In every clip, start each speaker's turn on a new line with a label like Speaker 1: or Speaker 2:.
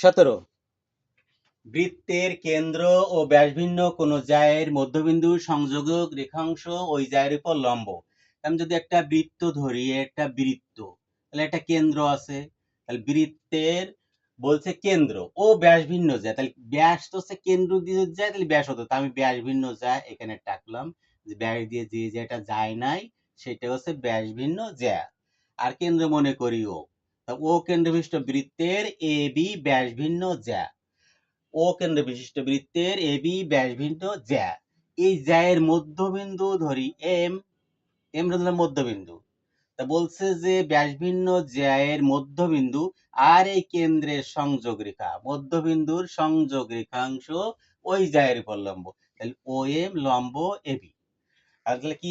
Speaker 1: সতেরো। বৃত্তের কেন্দ্র ও ব্যাসভিন্ন কোন জায়ের মধ্যবিন্দু সংযোগক রেখাংশ ওই জায়ের উপর লম্ব। আমি যদি একটা বৃত্ত ধরি, একটা বৃত্ত, তাহলে একটা কেন্দ্র আছে। তাহলে বৃত্তের বলছে কেন্দ্র ও ব্যাস ভিন্ন যায়। তাহলে ব্যাস তো হচ্ছে কেন্দ্র দিয়ে যায়, তাহলে ব্যাস হতো। আমি ব্যাস ভিন্ন যায় এখানে টাকলাম যে ব্যাস দিয়ে যে যেটা যায় নাই, সেটা হচ্ছে ব্যাস ভিন্ন জ্যা আর কেন্দ্র মনে করি ও ও কেন্দ্র বিশিষ্ট বৃত্তের এ, বি ব্যাস ভিন্ন জ্যা। ও কেন্দ্র বিশিষ্ট বৃত্তের এ, বি ব্যাস ভিন্ন জ্যা। এই জ্যায়ের মধ্যবিন্দু ধরি এম এম ধরলাম মধ্যবিন্দু। তা বলছে যে ব্যাসভিন্ন জ্যায়ের মধ্যবিন্দু আর এই কেন্দ্রের সংযোগ রেখা, মধ্যবিন্দুর সংযোগ রেখাংশ ওই জ্যায়ের উপর লম্ব। তাহলে ও এম লম্ব এবি আর তাহলে কি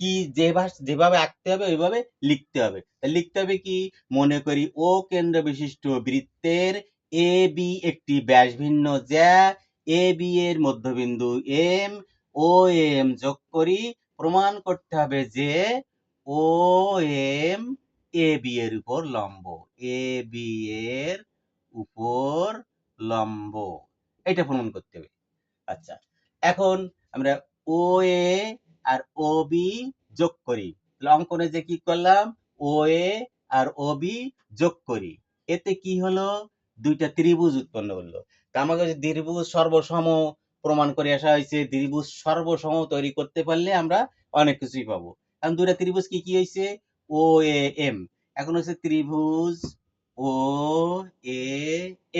Speaker 1: ক- যে যেভাবে আঁকতে হবে, ওইভাবে লিখতে হবে। লিখতে হবে কি? মনে করি ও কেন্দ্র বিশিষ্ট বৃত্তের এ, বি একটি ব্যাস ভিন্ন জ্যা। এ, বি এর মধ্যবিন্দু এম। ও, এম যোগ করি, প্রমাণ করতে হবে যে ও, এম, এ, বি এর উপর লম্ব। এ, বি এর উপর লম্ব। এটা প্রমাণ করতে হবে। আচ্ছা এখন আমরা ও, এ আর ও বি যোগ করি। তাহলে অঙ্কনে যে কি করলাম? ও এ আর ও বি যোগ করি। এতে কি হলো? দুইটা ত্রিভুজ উৎপন্ন হলো। তা আমাকে যে ত্রিভুজ সর্বসম প্রমাণ করে আসা হয়েছে, ত্রিভুজ সর্বসম তৈরি করতে পারলে আমরা অনেক কিছুই পাবো। কারণ দুইটা ত্রিভুজ কি কি হয়েছে? ও এ এম এখন হচ্ছে ত্রিভুজ ও এ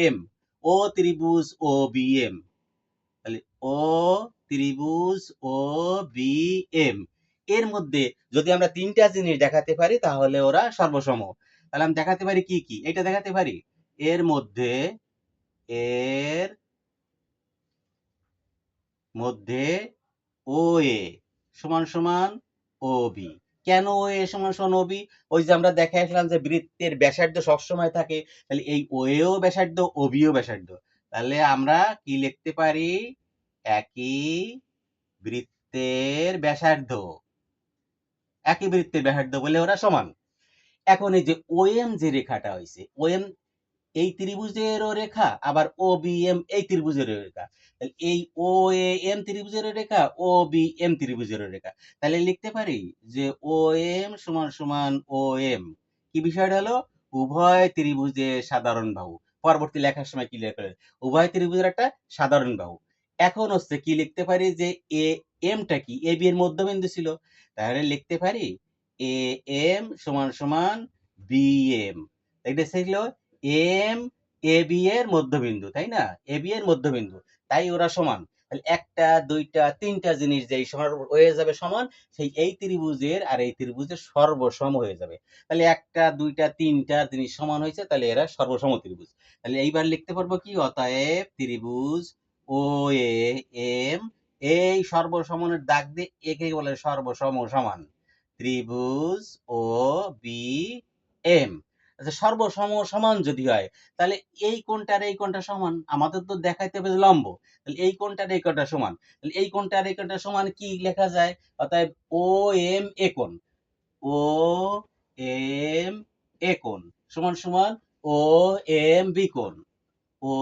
Speaker 1: এম ও ত্রিভুজ ও বি এম তাহলে ও ত্রিভুজ ও বি এম এর মধ্যে যদি আমরা তিনটা জিনিস দেখাতে পারি, তাহলে ওরা সর্বসম। তাহলে আমি দেখাতে পারি কি কি? এটা দেখাতে পারি? এর মধ্যে এর মধ্যে ও এ সমান সমান ও বি। কেন ও এ সমান সমান ও বি? ওই যে আমরা দেখে আসলাম যে বৃত্তের ব্যাসার্ধ সবসময় থাকে, তাহলে এই ও এও ব্যাসার্ধ, ও বিও ব্যাসার্ধ। তাহলে আমরা কি লিখতে পারি? একই বৃত্তের ব্যাসার্ধ। একই বৃত্তের ব্যাসার্ধ বলে ওরা সমান। এখন এই যে ওএম যে রেখাটা হয়েছে ওএম এই ত্রিভুজেরও রেখা, আবার ও এম এই ত্রিভুজেরও রেখা। তাহলে এই ও এম ত্রিভুজেরও রেখা ও এম ত্রিভুজেরও রেখা। তাহলে লিখতে পারি যে ও এম সমান সমান ও এম কি বিষয়টা হলো? উভয় ত্রিভুজের সাধারণ বাহু। পরবর্তী লেখার সময় কি লেখা হবে? উভয় ত্রিভুজের একটা সাধারণ বাহু। এখন হচ্ছে কি লিখতে পারি যে এ এমটা কি? এ বি এর মধ্যবিন্দু ছিল। তাহলে লিখতে পারি এ এম সমান সমান বি এম। এটা ছিল এম এ বি এর মধ্যবিন্দু, তাই না? এ বি এর মধ্যবিন্দু, তাই ওরা সমান। একটা, দুইটা, তিনটা জিনিস যেই হয়ে যাবে সমান, সেই এই ত্রিভুজের আর এই ত্রিভুজের সর্বসম হয়ে যাবে। তাহলে একটা, দুইটা, তিনটা জিনিস সমান হয়েছে, তাহলে এরা সর্বসম ত্রিভুজ। তাহলে এইবার লিখতে পারব কি? অতএব ত্রিভুজ ও, এ, এম, এই সর্বসমানের দাগ দিয়ে একে বলে সর্বসম সমান। ত্রিভুজ ও বি, এম। আচ্ছা সর্বসম সমান যদি হয়, তাহলে এই কোণটার এই কোণটা সমান? আমাদের তো দেখাইতে হবে লম্ব। তাহলে এই কোণটার এই কোণটা সমান। তাহলে এই কোণটার এই কোণটা সমান কি লেখা যায়? অতএব ও, এম, এ কোণ। ও, এম, এ কোণ। সমান সমান ও, এম, বি কোণ। ও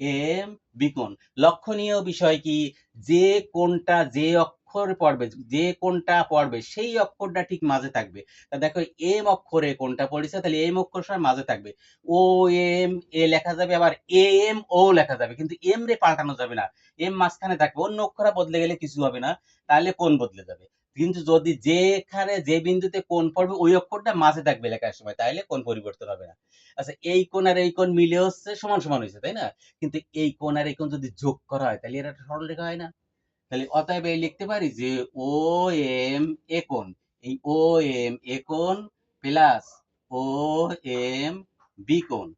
Speaker 1: এম বিকোণ। লক্ষণীয় বিষয় কি? যে কোনটা যে অক্ষর পড়বে, যে কোনটা পড়বে, সেই অক্ষরটা ঠিক মাঝে থাকবে। তা দেখো, এম অক্ষরে কোনটা পড়েছে, তাহলে এম অক্ষর সব মাঝে থাকবে। ও, এম, এ লেখা যাবে, আবার এ, এম, ও লেখা যাবে। কিন্তু এম রে পাল্টানো যাবে না। এম মাঝখানে থাকবে। অন্য অক্ষরা বদলে গেলে কিছু হবে না। তাহলে কোন বদলে যাবে। কিন্তু যদি যেখানে যে বিন্দুতে কোন পড়বে, ওই অক্ষরটা মাঝে থাকবে লেখার সময় তাহলে কোন পরিবর্তন হবে না। আচ্ছা এই কোণ আর এই কোণ মিলে হচ্ছে সমান সমান হয়েছে তাই না? কিন্তু এই কোণ আর এই কোণ যদি যোগ করা হয় তাহলে এটা একটা সরলরেখা হয় না। তাহলে অতএব এই লিখতে পারি যে ও এম এ এই O M A plus O M B কোণ।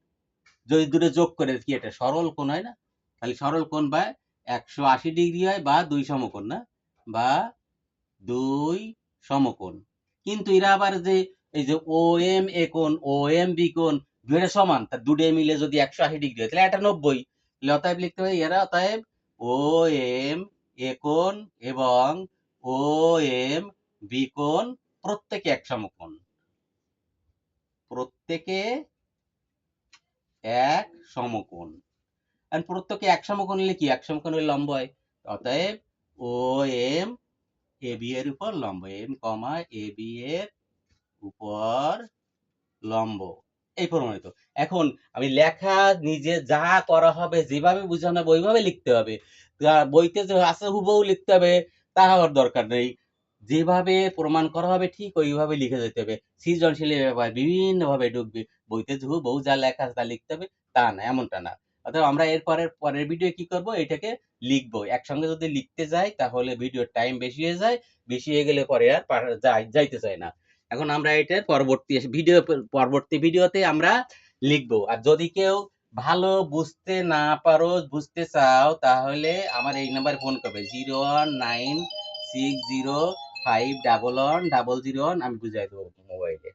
Speaker 1: যদি দুটো যোগ করে, কি এটা সরল কোণ হয় না? তাহলে সরল কোণ বা একশো আশি ডিগ্রি হয় বা দুই সমকোণ না? বা দুই সমকোণ। কিন্তু এরা আবার যে, এই যে ও এম এ কোণ ও এম বি কোণ, দুইটা সমান তা দুটো মিলে যদি একশো আশি ডিগ্রি হয়, তাহলে এটা নব্বই। তাহলে অতএব লিখতে পারি এরা অতএব ও এম এ কোণ এবং ও এম বি কোণ প্রত্যেকে এক সমকোণ। প্রত্যেকে এক সমকোণ। আর প্রত্যেকে এক সমকোণ হলে কি? এক সমকোণ হলে লম্ব হয়। অতএব ও এম এ এর উপর লম্ব এম কমা এ এর উপর লম্ব। এই প্রমাণিত। এখন আমি লেখা নিজে যা করা হবে, যেভাবে বুঝানো ওইভাবে লিখতে হবে। বইতে যে আছে, হুবহু লিখতে হবে, তা হওয়ার দরকার নেই। যেভাবে প্রমাণ করা হবে, ঠিক ওইভাবে লিখে যেতে হবে। সৃজনশীল ব্যাপার বিভিন্ন ভাবে ঢুকবে। বইতে যে হুবহু যা লেখা আছে, তা লিখতে হবে, তা না এমনটা না। অর্থাৎ আমরা এর পরের পরের ভিডিও কি করব? এটাকে লিখব। একসঙ্গে যদি লিখতে যাই, তাহলে ভিডিওর টাইম বেশি হয়ে যায়। বেশি হয়ে গেলে পরে আর যাই, যাইতে চায় না। এখন আমরা এটা পরবর্তী ভিডিও পরবর্তী ভিডিওতে আমরা লিখব। আর যদি কেউ ভালো বুঝতে না পারো, বুঝতে চাও, তাহলে আমার এই নাম্বারে ফোন করবে। Zero one nine six zero five double one double zero one আমি বুঝাই দেবো মোবাইলে